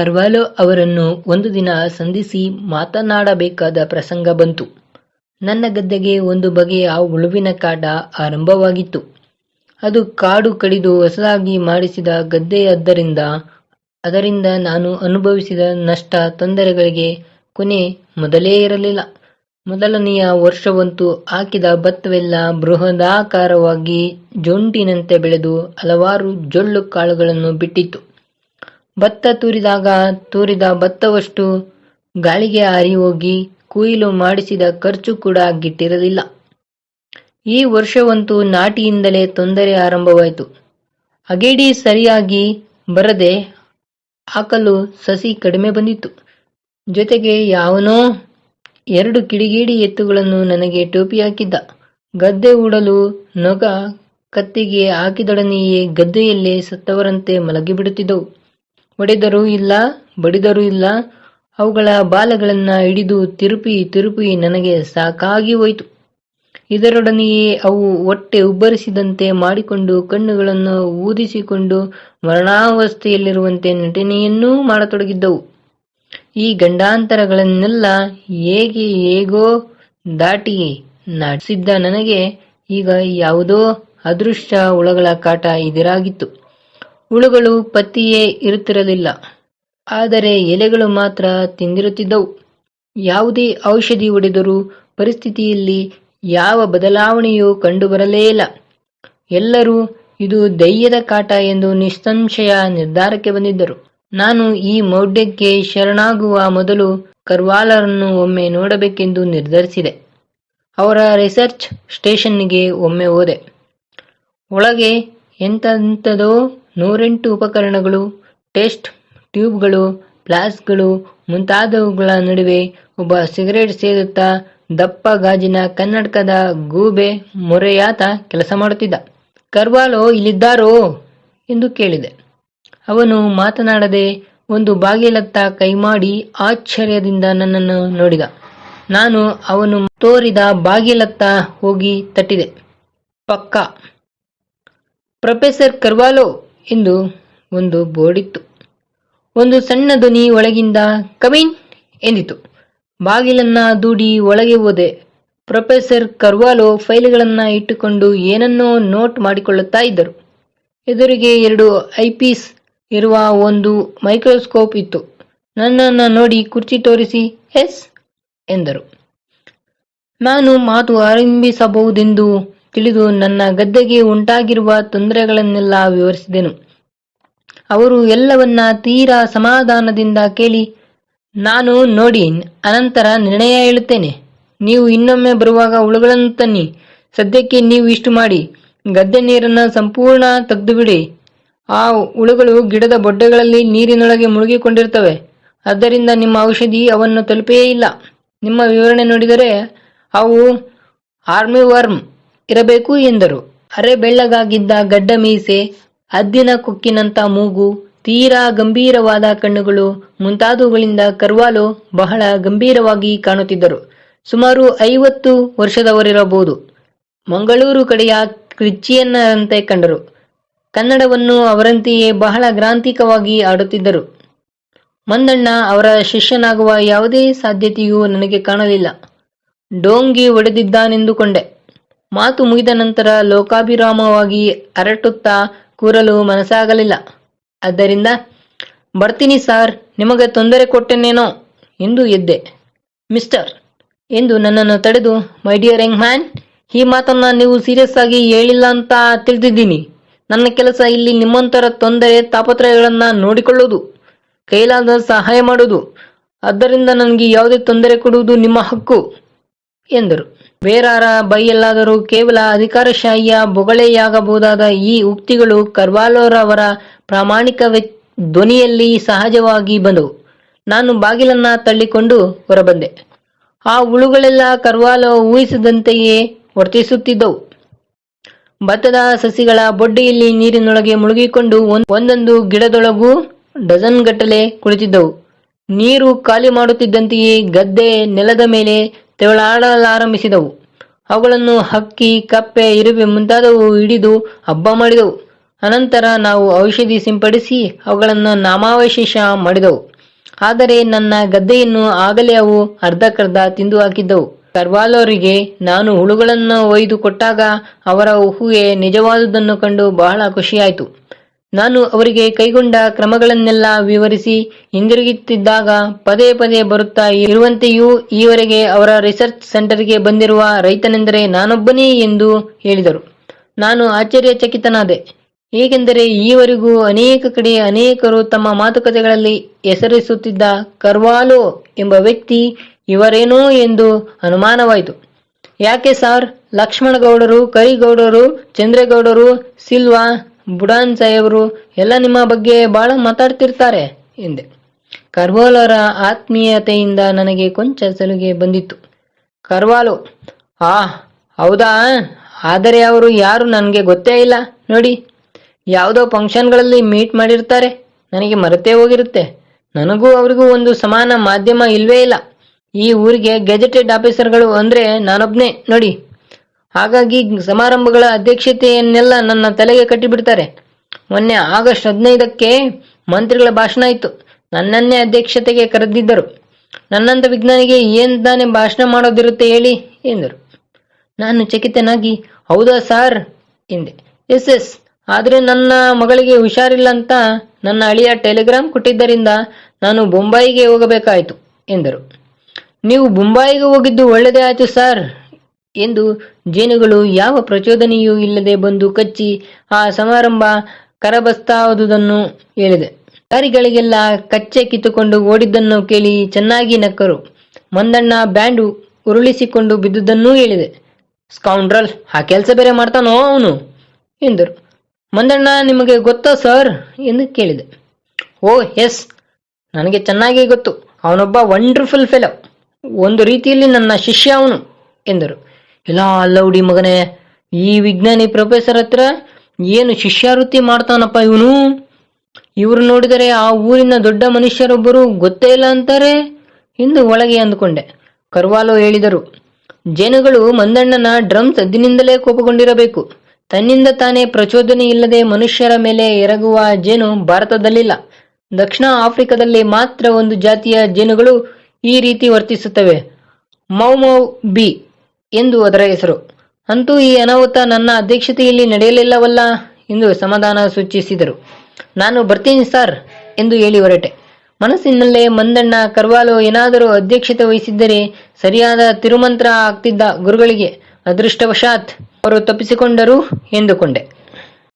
ಕರ್ವಾಲೋ ಅವರನ್ನು ಒಂದು ದಿನ ಸಂಧಿಸಿ ಮಾತನಾಡಬೇಕಾದ ಪ್ರಸಂಗ ಬಂತು. ನನ್ನ ಗದ್ದೆಗೆ ಒಂದು ಬಗೆಯ ಉಳುವಿನ ಕಾಟ ಆರಂಭವಾಗಿತ್ತು. ಅದು ಕಾಡು ಕಡಿದು ಹೊಸದಾಗಿ ಮಾಡಿಸಿದ ಗದ್ದೆಯಾದ್ದರಿಂದ, ಅದರಿಂದ ನಾನು ಅನುಭವಿಸಿದ ನಷ್ಟ ತೊಂದರೆಗಳಿಗೆ ಕೊನೆ ಮೊದಲೇ ಇರಲಿಲ್ಲ. ಮೊದಲನೆಯ ವರ್ಷವಂತೂ ಹಾಕಿದ ಭತ್ತವೆಲ್ಲ ಬೃಹದಾಕಾರವಾಗಿ ಜೊಂಟಿನಂತೆ ಬೆಳೆದು ಹಲವಾರು ಜೊಳ್ಳು ಕಾಳುಗಳನ್ನು ಬಿಟ್ಟಿತ್ತು. ಭತ್ತ ತೂರಿದಾಗ ತೂರಿದ ಭತ್ತವಷ್ಟು ಗಾಳಿಗೆ ಹಾರಿ ಹೋಗಿ ಕೊಯ್ಲು ಮಾಡಿಸಿದ ಖರ್ಚು ಕೂಡ ಗಿಟ್ಟಿರಲಿಲ್ಲ. ಈ ವರ್ಷವಂತೂ ನಾಟಿಯಿಂದಲೇ ತೊಂದರೆ ಆರಂಭವಾಯಿತು. ಅಗೇಡಿ ಸರಿಯಾಗಿ ಬರದೆ ಹಾಕಲು ಸಸಿ ಕಡಿಮೆ ಬಂದಿತ್ತು. ಜೊತೆಗೆ ಯಾವನೋ ಎರಡು ಕಿಡಿಗೇಡಿ ಎತ್ತುಗಳನ್ನು ನನಗೆ ಟೋಪಿ ಹಾಕಿದ್ದ. ಗದ್ದೆ ಉಡಲು ನೊಗ ಕತ್ತಿಗೆ ಹಾಕಿದೊಡನೆಯೇ ಗದ್ದೆಯಲ್ಲೇ ಸತ್ತವರಂತೆ ಮಲಗಿಬಿಡುತ್ತಿದ್ದವು. ಹೊಡೆದರೂ ಇಲ್ಲ, ಬಡಿದರೂ ಇಲ್ಲ. ಅವುಗಳ ಬಾಲಗಳನ್ನ ಹಿಡಿದು ತಿರುಪಿ ತಿರುಪಿ ನನಗೆ ಸಾಕಾಗಿ ಹೋಯಿತು. ಇದರೊಡನೆಯೇ ಅವು ಹೊಟ್ಟೆ ಉಬ್ಬರಿಸಿದಂತೆ ಮಾಡಿಕೊಂಡು ಕಣ್ಣುಗಳನ್ನು ಊದಿಸಿಕೊಂಡು ಮರಣಾವಸ್ಥೆಯಲ್ಲಿರುವಂತೆ ನಟನೆಯನ್ನೂ ಮಾಡತೊಡಗಿದ್ದವು. ಈ ಗಂಡಾಂತರಗಳನ್ನೆಲ್ಲ ಹೇಗೆ ಹೇಗೋ ದಾಟಿ ನಡೆಸಿದ್ದ ನನಗೆ ಈಗ ಯಾವುದೋ ಅದೃಶ್ಯ ಹುಳಗಳ ಕಾಟ ಎದುರಾಗಿತ್ತು. ಹುಳುಗಳು ಪತ್ತಿಯೇ ಇರುತ್ತಿರಲಿಲ್ಲ. ಆದರೆ ಎಲೆಗಳು ಮಾತ್ರ ತಿಂದಿರುತ್ತಿದ್ದವು. ಯಾವುದೇ ಔಷಧಿ ಹೊಡೆದರೂ ಪರಿಸ್ಥಿತಿಯಲ್ಲಿ ಯಾವ ಬದಲಾವಣೆಯೂ ಕಂಡುಬರಲೇ ಇಲ್ಲ. ಎಲ್ಲರೂ ಇದು ದೆಯ್ಯದ ಕಾಟ ಎಂದು ನಿಸ್ಸಂಶಯ ನಿರ್ಧಾರಕ್ಕೆ ಬಂದಿದ್ದರು. ನಾನು ಈ ಮೌಢ್ಯಕ್ಕೆ ಶರಣಾಗುವ ಮೊದಲು ಕರ್ವಾಲರನ್ನು ಒಮ್ಮೆ ನೋಡಬೇಕೆಂದು ನಿರ್ಧರಿಸಿದೆ. ಅವರ ರಿಸರ್ಚ್ ಸ್ಟೇಷನ್ನಿಗೆ ಒಮ್ಮೆ ಹೋದೆ. ಒಳಗೆ ಎಂತೆಂಥದೋ ನೂರೆಂಟು ಉಪಕರಣಗಳು, ಟೆಸ್ಟ್ ಟ್ಯೂಬ್ಗಳು, ಫ್ಲಾಸ್ಕ್ಗಳು ಮುಂತಾದವುಗಳ ನಡುವೆ ಒಬ್ಬ ಸಿಗರೇಟ್ ಸೇದುತ್ತಾ ದಪ್ಪ ಗಾಜಿನ ಕನ್ನಡಕದ ಗೂಬೆ ಮೊರೆಯಾತ ಕೆಲಸ ಮಾಡುತ್ತಿದ್ದ. ಕರ್ವಾಲೋ ಇಲ್ಲಿದ್ದಾರೋ? ಎಂದು ಕೇಳಿದೆ. ಅವನು ಮಾತನಾಡದೆ ಒಂದು ಬಾಗಿಲತ್ತ ಕೈಮಾಡಿ ಆಶ್ಚರ್ಯದಿಂದ ನನ್ನನ್ನು ನೋಡಿದ. ನಾನು ಅವನು ತೋರಿದ ಬಾಗಿಲತ್ತ ಹೋಗಿ ತಟ್ಟಿದೆ. ಪಕ್ಕ ಪ್ರೊಫೆಸರ್ ಕರ್ವಾಲೋ ಎಂದು ಒಂದು ಬೋರ್ಡಿತ್ತು. ಒಂದು ಸಣ್ಣ ಧ್ವನಿ ಒಳಗಿಂದ ಕಮೀನ್ ಎಂದಿತು. ಬಾಗಿಲನ್ನ ದೂಡಿ ಒಳಗೆ ಹೋದೆ. ಪ್ರೊಫೆಸರ್ ಕರ್ವಾಲೋ ಫೈಲ್ಗಳನ್ನು ಇಟ್ಟುಕೊಂಡು ಏನನ್ನೋ ನೋಟ್ ಮಾಡಿಕೊಳ್ಳುತ್ತಾ ಇದ್ದರು. ಎದುರಿಗೆ ಎರಡು ಐಪೀಸ್ ಇರುವ ಒಂದು ಮೈಕ್ರೋಸ್ಕೋಪ್ ಇತ್ತು. ನನ್ನನ್ನು ನೋಡಿ ಕುರ್ಚಿ ತೋರಿಸಿ ಎಸ್ ಎಂದರು. ನಾನು ಮಾತು ಆರಂಭಿಸಬಹುದೆಂದು ತಿಳಿದು ನನ್ನ ಗದ್ದೆಗೆ ಉಂಟಾಗಿರುವ ತೊಂದರೆಗಳನ್ನೆಲ್ಲ ವಿವರಿಸಿದೆನು. ಅವರು ಎಲ್ಲವನ್ನ ತೀರಾ ಸಮಾಧಾನದಿಂದ ಕೇಳಿ, ನಾನು ನೋಡಿ ಅನಂತರ ನಿರ್ಣಯ ಹೇಳುತ್ತೇನೆ. ನೀವು ಇನ್ನೊಮ್ಮೆ ಬರುವಾಗ ಹುಳುಗಳನ್ನು ತನ್ನಿ. ಸದ್ಯಕ್ಕೆ ನೀವು ಇಷ್ಟು ಮಾಡಿ. ಗದ್ದೆ ನೀರನ್ನು ಸಂಪೂರ್ಣ ತೆಗ್ದುಬಿಡಿ. ಆ ಹುಳುಗಳು ಗಿಡದ ಬೊಡ್ಡೆಗಳಲ್ಲಿ ನೀರಿನೊಳಗೆ ಮುಳುಗಿಕೊಂಡಿರ್ತವೆ ಆದ್ದರಿಂದ ನಿಮ್ಮ ಔಷಧಿ ಅವನ್ನು ತಲುಪೇ ಇಲ್ಲ. ನಿಮ್ಮ ವಿವರಣೆ ನೋಡಿದರೆ ಅವು ಆರ್ಮಿವರ್ಮ್ ಇರಬೇಕು ಎಂದರು. ಅರೆ ಬೆಳ್ಳಗಾಗಿದ್ದ ಗಡ್ಡ ಮೀಸೆ ಅದ್ದಿನ ಕೊಕ್ಕಿನಂಥ ಮೂಗು, ತೀರಾ ಗಂಭೀರವಾದ ಕಣ್ಣುಗಳು ಮುಂತಾದವುಗಳಿಂದ ಕರ್ವಾಲೋ ಬಹಳ ಗಂಭೀರವಾಗಿ ಕಾಣುತ್ತಿದ್ದರು. ಸುಮಾರು ಐವತ್ತು ವರ್ಷದವರಿರಬಹುದು. ಮಂಗಳೂರು ಕಡೆಯ ಕ್ರಿಶ್ಚಿಯನ್ನರಂತೆ ಕಂಡರು. ಕನ್ನಡವನ್ನು ಅವರಂತೆಯೇ ಬಹಳ ಗ್ರಾಂಥಿಕವಾಗಿ ಆಡುತ್ತಿದ್ದರು. ಮಂದಣ್ಣ ಅವರ ಶಿಷ್ಯನಾಗುವ ಯಾವುದೇ ಸಾಧ್ಯತೆಯೂ ನನಗೆ ಕಾಣಲಿಲ್ಲ. ಡೋಂಗಿ ಹೊಡೆದಿದ್ದಾನೆಂದುಕೊಂಡೆ. ಮಾತು ಮುಗಿದ ನಂತರ ಲೋಕಾಭಿರಾಮವಾಗಿ ಅರಟುತ್ತಾ ಕೂರಲು ಮನಸ್ಸಾಗಲಿಲ್ಲ. ಆದ್ದರಿಂದ ಬರ್ತೀನಿ ಸಾರ್ ನಿಮಗೆ ತೊಂದರೆ ಕೊಟ್ಟೆನೇನೋ ಎಂದು ಎದ್ದೆ. ಮಿಸ್ಟರ್ ಎಂದು ನನ್ನನ್ನು ತಡೆದು ಮೈ ಡಿಯರ್ ಯಂಗ್ ಮ್ಯಾನ್, ಈ ಮಾತನ್ನ ನೀವು ಸೀರಿಯಸ್ ಆಗಿ ಹೇಳಿಲ್ಲ ಅಂತ ತಿಳಿದಿದ್ದೀನಿ. ನನ್ನ ಕೆಲಸ ಇಲ್ಲಿ ನಿಮ್ಮಂತರ ತೊಂದರೆ ತಾಪತ್ರಯಗಳನ್ನು ನೋಡಿಕೊಳ್ಳುವುದು, ಕೈಲಾದ ಸಹಾಯ ಮಾಡುವುದು. ಆದ್ದರಿಂದ ನನಗೆ ಯಾವುದೇ ತೊಂದರೆ ಕೊಡುವುದು ನಿಮ್ಮ ಹಕ್ಕು ಎಂದರು. ಬೇರಾರ ಬೈಯಲ್ಲಾದರೂ ಕೇವಲ ಅಧಿಕಾರಶಾಹಿಯ ಬೊಗಳೆಯಾಗಬಹುದಾದ ಈ ಉಕ್ತಿಗಳು ಕರ್ವಾಲೋರವರ ಪ್ರಾಮಾಣಿಕ ಧ್ವನಿಯಲ್ಲಿ ಸಹಜವಾಗಿ ಬಂದವು. ನಾನು ಬಾಗಿಲನ್ನ ತಳ್ಳಿಕೊಂಡು ಹೊರಬಂದೆ. ಆ ಹುಳುಗಳೆಲ್ಲ ಕರ್ವಾಲೋ ಊಹಿಸಿದಂತೆಯೇ ವರ್ತಿಸುತ್ತಿದ್ದವು. ಭತ್ತದ ಸಸಿಗಳ ಬೊಡ್ಡೆಯಲ್ಲಿ ನೀರಿನೊಳಗೆ ಮುಳುಗಿಕೊಂಡು ಒಂದೊಂದು ಗಿಡದೊಳಗೂ ಡಜನ್ ಗಟ್ಟಲೆ ಕುಳಿತಿದ್ದವು. ನೀರು ಖಾಲಿ ಮಾಡುತ್ತಿದ್ದಂತೆಯೇ ಗದ್ದೆ ನೆಲದ ಮೇಲೆ ತೆವಳಾಡಲಾರಂಭಿಸಿದವು. ಅವುಗಳನ್ನು ಹಕ್ಕಿ, ಕಪ್ಪೆ, ಇರುವೆ ಮುಂತಾದವು ಹಿಡಿದು ಹಬ್ಬ ಮಾಡಿದವು. ಅನಂತರ ನಾವು ಔಷಧಿ ಸಿಂಪಡಿಸಿ ಅವುಗಳನ್ನು ನಾಮಾವಶೇಷ ಮಾಡಿದವು ಆದರೆ ನನ್ನ ಗದ್ದೆಯನ್ನು ಆಗಲೇ ಅವು ಅರ್ಧಕ್ಕರ್ಧ ತಿಂದು ಹಾಕಿದ್ದವು ಕರ್ವಾಲೋರಿಗೆ ನಾನು ಹುಳುಗಳನ್ನು ಒಯ್ದು ಕೊಟ್ಟಾಗ ಅವರ ಊಹೆ ನಿಜವಾದುದನ್ನು ಕಂಡು ಬಹಳ ಖುಷಿಯಾಯಿತು ನಾನು ಅವರಿಗೆ ಕೈಗೊಂಡ ಕ್ರಮಗಳನ್ನೆಲ್ಲ ವಿವರಿಸಿ ಹಿಂದಿರುಗುತ್ತಿದ್ದಾಗ ಪದೇ ಪದೇ ಬರುತ್ತಾ ಇರುವಂತೆಯೂ ಈವರೆಗೆ ಅವರ ರಿಸರ್ಚ್ ಸೆಂಟರ್ಗೆ ಬಂದಿರುವ ರೈತನೆಂದರೆ ನಾನೊಬ್ಬನೇ ಎಂದು ಹೇಳಿದರು. ನಾನು ಆಶ್ಚರ್ಯಚಕಿತನಾದೆ. ಏಕೆಂದರೆ ಈವರೆಗೂ ಅನೇಕ ಕಡೆ ಅನೇಕರು ತಮ್ಮ ಮಾತುಕತೆಗಳಲ್ಲಿ ಹೆಸರಿಸುತ್ತಿದ್ದ ಕರ್ವಾಲೋ ಎಂಬ ವ್ಯಕ್ತಿ ಇವರೇನೋ ಎಂದು ಅನುಮಾನವಾಯಿತು. ಯಾಕೆ ಸಾರ್? ಲಕ್ಷ್ಮಣಗೌಡರು, ಕರಿಗೌಡರು, ಚಂದ್ರೇಗೌಡರು, ಸಿಲ್ವಾ ಬುಡಾನ್ ಸಾಹೇಬರು, ಎಲ್ಲ ನಿಮ್ಮ ಬಗ್ಗೆ ಬಹಳ ಮಾತಾಡ್ತಿರ್ತಾರೆ, ಎಂದೆ. ಕರ್ವಾಲರ ಆತ್ಮೀಯತೆಯಿಂದ ನನಗೆ ಕೊಂಚ ಸಲುಗೆ ಬಂದಿತ್ತು. ಕರ್ವಾಲು, ಆ, ಹೌದಾ? ಆದರೆ ಅವರು ಯಾರು ನನಗೆ ಗೊತ್ತೇ ಇಲ್ಲ. ನೋಡಿ, ಯಾವುದೋ ಫಂಕ್ಷನ್ಗಳಲ್ಲಿ ಮೀಟ್ ಮಾಡಿರ್ತಾರೆ. ನನಗೆ ಮರೆತೇ ಹೋಗಿರುತ್ತೆ. ನನಗೂ ಅವರಿಗೂ ಒಂದು ಸಮಾನ ಮಾಧ್ಯಮ ಇಲ್ವೇ ಇಲ್ಲ. ಈ ಊರಿಗೆ ಗೆಜೆಟೆಡ್ ಆಫೀಸರ್ಗಳು ಅಂದರೆ ನಾನೊಬ್ನೇ. ನೋಡಿ ಹಾಗಾಗಿ ಸಮಾರಂಭಗಳ ಅಧ್ಯಕ್ಷತೆಯನ್ನೆಲ್ಲ ನನ್ನ ತಲೆಗೆ ಕಟ್ಟಿಬಿಡ್ತಾರೆ. ಮೊನ್ನೆ ಆಗಸ್ಟ್ ಹದಿನೈದಕ್ಕೆ ಮಂತ್ರಿಗಳ ಭಾಷಣ ಇತ್ತು ನನ್ನನ್ನೇ ಅಧ್ಯಕ್ಷತೆಗೆ ಕರೆದಿದ್ದರು. ನನ್ನಂಥ ವಿಜ್ಞಾನಿಗೆ ಏನ್ ತಾನೇ ಭಾಷಣ ಮಾಡೋದಿರುತ್ತೆ ಹೇಳಿ ಎಂದರು. ನಾನು ಚಕಿತನಾಗಿ, ಹೌದಾ ಸಾರ್ ಎಂದೆ. Yes yes. ಆದರೆ ನನ್ನ ಮಗಳಿಗೆ ಹುಷಾರಿಲ್ಲ ಅಂತ ನನ್ನ ಅಳಿಯ ಟೆಲಿಗ್ರಾಮ್ ಕೊಟ್ಟಿದ್ದರಿಂದ ನಾನು ಬೊಂಬಾಯಿಗೆ ಹೋಗಬೇಕಾಯಿತು ಎಂದರು. ನೀವು ಬೊಂಬಾಯಿಗೆ ಹೋಗಿದ್ದು ಒಳ್ಳೆಯದೇ ಆಯಿತು ಸರ್ ಎಂದು ಜೇನುಗಳು ಯಾವ ಪ್ರಚೋದನೆಯೂ ಇಲ್ಲದೆ ಬಂದು ಕಚ್ಚಿ ಆ ಸಮಾರಂಭ ಕರಬಸ್ತಾದುದನ್ನು ಹೇಳಿದೆ. ದಾರಿಗಳಿಗೆಲ್ಲ ಕಚ್ಚೆ ಕಿತ್ತುಕೊಂಡು ಓಡಿದ್ದನ್ನು ಕೇಳಿ ಚೆನ್ನಾಗಿ ನಕ್ಕರು. ಮಂದಣ್ಣ ಬ್ಯಾಂಡು ಉರುಳಿಸಿಕೊಂಡು ಬಿದ್ದುದನ್ನೂ ಹೇಳಿದೆ. ಸ್ಕೌಂಡ್ರಲ್, ಆ ಕೆಲಸ ಬೇರೆ ಮಾಡ್ತಾನೋ ಅವನು? ಎಂದರು. ಮಂದಣ್ಣ, ನಿಮಗೆ ಗೊತ್ತಾ ಸರ್? ಎಂದು ಕೇಳಿದೆ. Oh, yes. ನನಗೆ ಚೆನ್ನಾಗಿ ಗೊತ್ತು. ಅವನೊಬ್ಬ ವಂಡರ್ಫುಲ್ ಫೆಲೋ. ಒಂದು ರೀತಿಯಲ್ಲಿ ನನ್ನ ಶಿಷ್ಯ ಅವನು, ಎಂದರು. ಇಲ್ಲ ಅಲ್ಲೌಡಿ ಮಗನೇ, ಈ ವಿಜ್ಞಾನಿ ಪ್ರೊಫೆಸರ್ ಹತ್ರ ಏನು ಶಿಷ್ಯಾವೃತ್ತಿ ಮಾಡ್ತಾನಪ್ಪ ಇವನು? ಇವ್ರು ನೋಡಿದರೆ ಆ ಊರಿನ ದೊಡ್ಡ ಮನುಷ್ಯರೊಬ್ಬರು ಗೊತ್ತೇ ಇಲ್ಲ ಅಂತಾರೆ ಎಂದು ಒಳಗೆ ಅಂದುಕೊಂಡೆ. ಕರ್ವಾಲೋ ಹೇಳಿದರು, ಜೇನುಗಳು ಮಂದಣ್ಣನ ಡ್ರಮ್ ಸದ್ದಿನಿಂದಲೇ ಕೋಪಗೊಂಡಿರಬೇಕು. ತನ್ನಿಂದ ತಾನೇ ಪ್ರಚೋದನೆ ಇಲ್ಲದೆ ಮನುಷ್ಯರ ಮೇಲೆ ಎರಗುವ ಜೇನು ಭಾರತದಲ್ಲಿಲ್ಲ. ದಕ್ಷಿಣ ಆಫ್ರಿಕಾದಲ್ಲಿ ಮಾತ್ರ ಒಂದು ಜಾತಿಯ ಜೇನುಗಳು ಈ ರೀತಿ ವರ್ತಿಸುತ್ತವೆ. ಮೌಮೌ ಬಿ ಎಂದು ಅದರ ಹೆಸರು. ಅಂತೂ ಈ ಅನಾಹುತ ನನ್ನ ಅಧ್ಯಕ್ಷತೆಯಲ್ಲಿ ನಡೆಯಲಿಲ್ಲವಲ್ಲ ಎಂದು ಸಮಾಧಾನ ಸೂಚಿಸಿದರು. ನಾನು ಬರ್ತೀನಿ ಸರ್ ಎಂದು ಹೇಳಿ ಹೊರಟೆ. ಮನಸ್ಸಿನಲ್ಲೇ ಮಂದಣ್ಣ ಕರ್ವಾಲು ಏನಾದರೂ ಅಧ್ಯಕ್ಷತೆ ವಹಿಸಿದ್ದರೆ ಸರಿಯಾದ ತಿರುಮಂತ್ರ ಆಗ್ತಿದ್ದ ಗುರುಗಳಿಗೆ ಅದೃಷ್ಟವಶಾತ್ ಅವರು ತಪ್ಪಿಸಿಕೊಂಡರು ಎಂದುಕೊಂಡೆ.